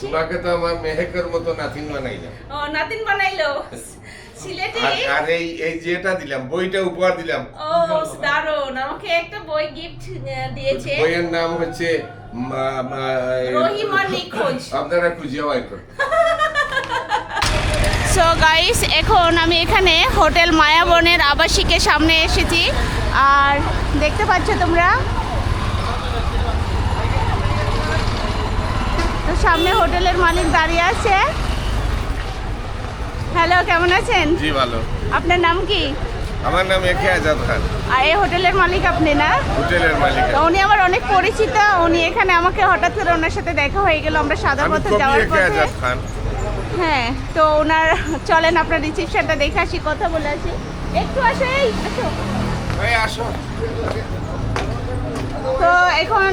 তোমাকে তো আমার মেহেকের মতো নাতিন বানাইলাম। ও নাতিন বানাইলো? সিলেটে? আর- এই এই যেটা দিলাম বইটা উপহার দিলাম। ও দারুণ আমাকে একটা বই গিফট দিয়েছে। বইয়ের নাম হচ্ছে রহিমা নিখোঁজ। আপনারা খুঁজে করুন। সো গাইস এখন আমি এখানে হোটেল মায়াবনের আবাসিকের সামনে এসেছি। আর দেখতে পাচ্ছ তোমরা তো সামনে হোটেলের মালিক দাঁড়িয়ে আছে। হ্যালো কেমন আছেন? জি ভালো। আপনার নাম কি? আমার নাম একে আজাদ খান। আর এই হোটেলের মালিক আপনি না? হোটেলের মালিক। উনি আমার অনেক পরিচিত উনি এখানে আমাকে হঠাৎ করে ওনার সাথে দেখা হয়ে গেল। আমরা সাদা পথে যাওয়ার পথে আজাদ খান। হ্যাঁ তো ওনার চলেন আপনার রিসেপশনটা দেখে আসি কথা বলে আসি। একটু আসো এই আসো। এই আসো। তো এখন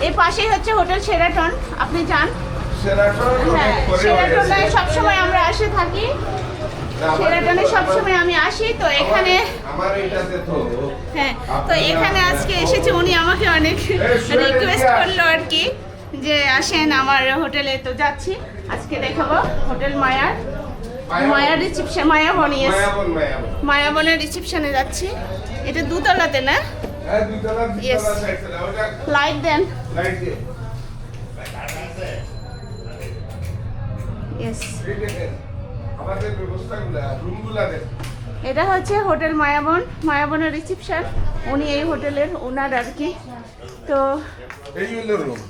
এই পাশেই হচ্ছে হোটেল সেরাটন আপনি যান। হ্যাঁ সেরাটনে। সবসময় আমরা আসে থাকি। সেরাটনে সবসময় আমি আসি তো এখানে হ্যাঁ তো এখানে আজকে এসেছে উনি আমাকে অনেক রিকোয়েস্ট করল আর কি যে আসেন আমার হোটেলে তো যাচ্ছি। আজকে দেখাবো হোটেল মায়ার। মায়ার রিসেপশন মায়া বনিয়েস মায়াবন মায়াবন মায়াবনের রিসেপশনে যাচ্ছি। এটা দুতলাতে না? হ্যাঁ ওটা লাইট দেন। ইয়েস এটা হচ্ছে হোটেল মায়াবন মায়াবনের রিসিপশন। উনি এই হোটেলের ওনার আর কি। তো এই হলো রুম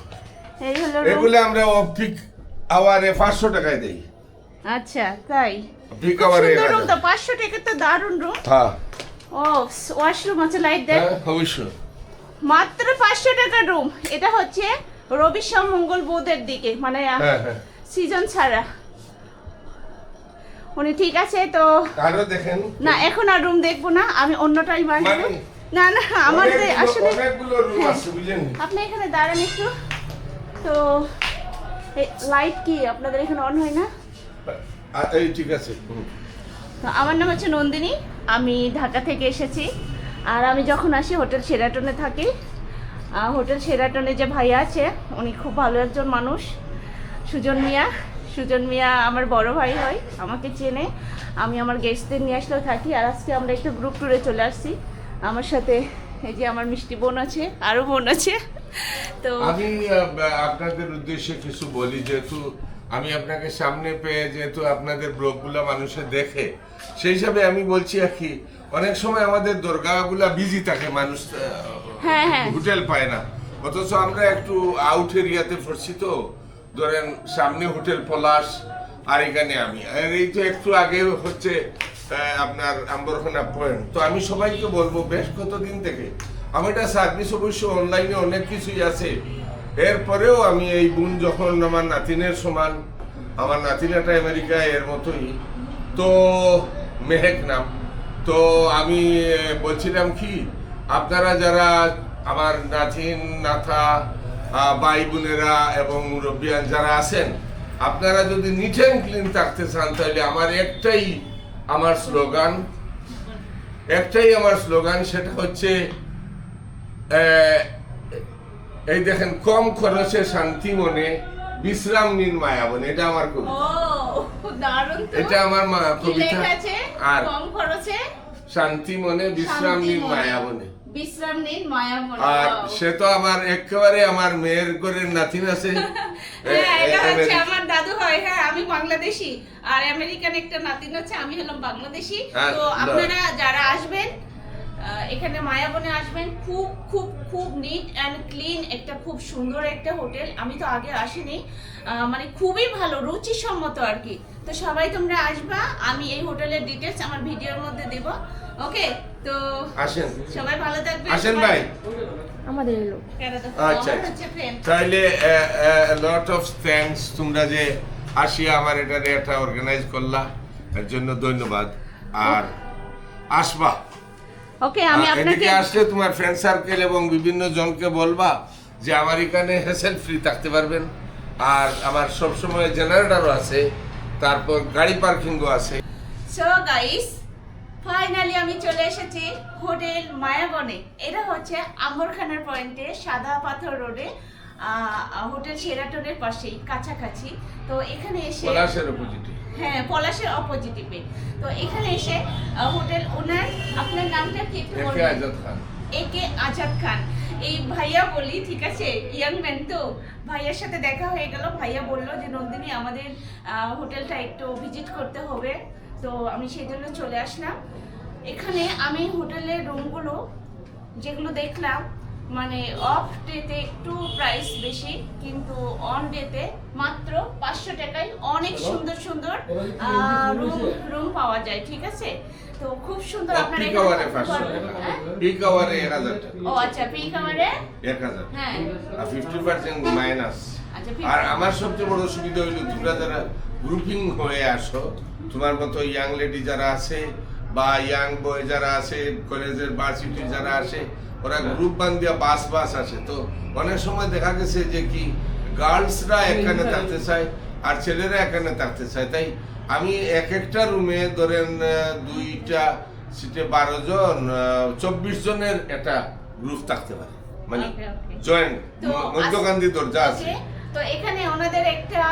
এই হলো। এগুলো আমরা অফিক আওয়ারে পাঁচশো টাকায় দেই। আচ্ছা তাই। খুব আওয়ারে সুন্দর রুম তো পাঁচশো টাকা তো দারুণ রুম হ্যাঁ। ও ওয়াশরুম আছে লাইট দেন হ্যাঁ অবশ্যই। মাত্র পাঁচশো টাকার রুম এটা হচ্ছে রবি সোম মঙ্গল বুধের দিকে মানে হ্যাঁ হ্যাঁ। সিজন ছাড়া। উনি ঠিক আছে তো আরও দেখেন। না এখন আর রুম দেখব না আমি অন্য টাইম আসব মানে? না না আমার যে আসলে হ্যাঁ। আপনি এখানে দাঁড়ান একটু। তো লাইট কি? আপনাদের এখানে অন হয় না? ঠিক আছে। তো আমার নাম হচ্ছে নন্দিনী, আমি ঢাকা থেকে এসেছি। আর আমি যখন আসি হোটেল সেরাটনে থাকি হোটেল সেরাটনে যে ভাইয়া আছে, উনি খুব ভালো একজন মানুষ, সুজন মিয়া। সুজন মিয়া আমার বড় ভাই হয়, আমাকে চেনে। আমি আমার গেস্টদের নিয়ে আসলেও থাকি। আর আজকে আমরা একটু গ্রুপ ট্যুরে চলে আসছি। আমার সাথে এই যে আমার মিষ্টি বোন আছে, আরও বোন আছে। তো আমি আপনাদের উদ্দেশ্যে কিছু বলি, যেহেতু আমি আপনাকে সামনে পেয়ে যেহেতু আপনাদের ব্লগগুলো মানুষে দেখে সেই হিসাবে আমি বলছি আর কি অনেক সময় আমাদের দরগাগুলা বিজি থাকে মানুষ হ্যাঁ, হ্যাঁ। হোটেল পায় না। অথচ আমরা একটু আউট এরিয়াতে পড়ছি তো ধরেন সামনে হোটেল পলাশ আর এখানে আমি। আর এই তো একটু আগে হচ্ছে আপনার আম্বরখানা পয়েন্ট তো আমি সবাইকে বলব বেশ কতদিন থেকে আমার এটা সার্ভিস অবশ্য অনলাইনে অনেক কিছুই আছে এরপরেও আমি এই বোন যখন আমার নাতিনের সমান, আমার নাতিনাটা আমেরিকায়, এর মতোই। তো মেহেক নাম। তো আমি বলছিলাম কি, আপনারা যারা আমার নাতিন, নাথা ভাই বোনেরা এবং মুরব্বিয়ান যারা আছেন, আপনারা যদি নিট অ্যান্ড ক্লিন থাকতে চান, তাহলে আমার একটাই আমার স্লোগান, একটাই আমার স্লোগান, সেটা হচ্ছে এই দেখেন কম খরচে শান্তি মনে বিশ্রাম নিন মায়াবন এটা আমার কবিতা। এটা আমার কবিতা। আর কম খরচে? শান্তি মনে বিশ্রাম নিন। মায়াবনে বিশ্রাম নিন মায়াবনে আর সে তো আমার একেবারে আমার মেয়ের ঘরের নাতিন আছে। হ্যাঁ আমার দাদু হয় হ্যাঁ আমি বাংলাদেশি। আর আমেরিকান একটা নাতিন আছে আমি হলাম বাংলাদেশি। হ্যাঁ, তো আপনারা যারা আসবেন এখানে মায়াবনে আসবেন। খুব খুব খুব নিট অ্যান্ড ক্লিন একটা খুব সুন্দর একটা হোটেল। আমি তো আগে আসিনি। আহ, মানে খুবই ভালো রুচিসম্মত আর কি। তো সবাই তোমরা আসবা আমি এই হোটেলের ডিটেলস আমার ভিডিওর মধ্যে দেব। ওকে তো আসেন। সবাই ভালো থাকবেন। আসেন ভাই। আমাদের এলো। আচ্ছা, আচ্ছা। তাহলে লট অফ থ্যাঙ্কস তোমরা যে আসিয়া আমার এটা একটা অর্গানাইজ করলা। এর জন্য ধন্যবাদ। আর আসবা। ওকে আমি আপনাকে আসলে তোমার ফ্রেন্ড সার্কেল এবং বিভিন্ন জনকে বলবা যে আমার এখানে হেসেল ফ্রি থাকতে পারবেন। আর আমার সবসময় জেনারেটরও আছে তারপর গাড়ি পার্কিংও আছে। সো গাইস ফাইনালি আমি চলে এসেছি হোটেল মায়াবনে। এটা হচ্ছে আম্বরখানার পয়েন্টে সাদা পাথর রোডে হোটেল সেরাটনের পাশেই কাছাকাছি। তো এখানে এসে পলাশের অপোজিটে হ্যাঁ পলাশের অপোজিটিভে তো এখানে এসে হোটেল ওনার আপনার নামটা কি একটু একে বলবেন? আজাদ খান। একে আজাদ খান। এই ভাইয়া বলি ঠিক আছে? ইয়াং ম্যান তো। ভাইয়ার সাথে দেখা হয়ে গেল। ভাইয়া বলল যে নন্দিনী আমাদের হোটেলটা একটু ভিজিট করতে হবে। তো আমি সেই জন্য চলে আসলাম। এখানে আমি হোটেলের রুমগুলো যেগুলো দেখলাম মানে অফ ডেতে একটু প্রাইস বেশি কিন্তু অন ডেতে মাত্র পাঁচশো টাকায় অনেক সুন্দর সুন্দর রুম রুম পাওয়া যায় ঠিক আছে? তো খুব সুন্দর আপনার পিক আওয়ারে? পিক আওয়ারে এক হাজার টাকা। ও আচ্ছা পিক এক হাজার। হ্যাঁ। আর ফিফটি পার্সেন্ট মাইনাস আচ্ছা আর আমার সবচেয়ে বড় সুবিধা হইল তোমরা যারা গ্রুপিং হয়ে আসো তোমার মতো ইয়াং লেডি যারা আছে বা ইয়াং বয় যারা আছে কলেজের ভার্সিটি যারা আসে ওরা গ্রুপ বান্ধিয়া বাস বাস আসে। তো অনেক সময় দেখা গেছে যে কি গার্লসরা এখানে থাকতে চায় আর ছেলেরা এখানে থাকতে চায়। তাই আমি এক একটা রুমে ধরেন দুইটা সিটে বারো জন চব্বিশ জনের একটা গ্রুপ থাকতে পারে। মানে. জয়েন্ট মধ্যকান্দি দরজা আছে। তো এখানে ওনাদের একটা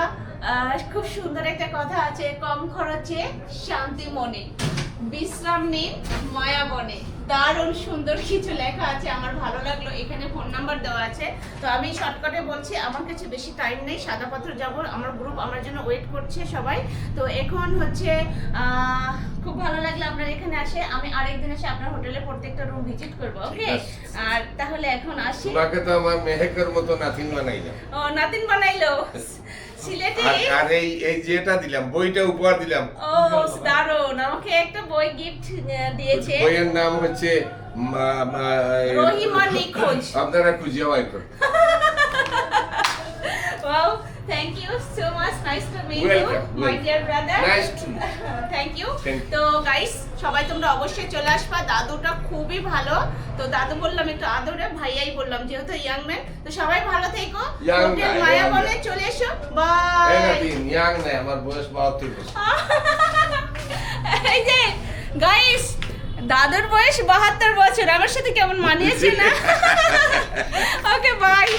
খুব সুন্দর একটা কথা আছে কম খরচে শান্তি মনে। বিশ্রাম নিন মায়া বনে। দারুণ সুন্দর কিছু লেখা আছে আমার ভালো লাগল এখানে ফোন নাম্বার দেওয়া আছে। তো আমি শর্টকাটে বলছি আমার কাছে বেশি টাইম নেই সাদা পাথর যাব আমার গ্রুপ আমার জন্য ওয়েট করছে সবাই। তো এখন হচ্ছে খুব ভালো লাগল আপনার এখানে আসে। আমি আরেকদিন এসে আপনার হোটেলে প্রত্যেকটা রুম ভিজিট করব ওকে আর তাহলে এখন আসি। তোমাকে তো আমার মেহেকের মতো নাতিন বানাই না ও নাতিন বানাইলো। সিলেটে আর এই এই যেটা দিলাম বইটা উপহার দিলাম। ও দারুণ। আমাকে একটা বই গিফট দিয়েছে। বইয়ের নাম হচ্ছে রহিমা নিখোঁজ। আপনারা খুঁজে বাই করুন wow so much nice to meet you Welcome, my welcome. Dear brother Nice to meet you Thank you. তো গাইস সবাই তোমরা অবশ্যই চলে আসবা। দাদুটা খুবই ভালো। তো দাদু বললাম একটু আদরে ভাইয়াই বললাম যেহেতু ইয়াং ম্যান তো সবাই ভালো থেকো। হোটেল মায়া বলে চলে এসো। বাই ইয়াং নাই আমার বয়স বাহাত্তর বছর। এই যে গাইস দাদুর বয়স বাহাত্তর বছর। আমার সাথে কেমন মানিয়েছে না? Okay bye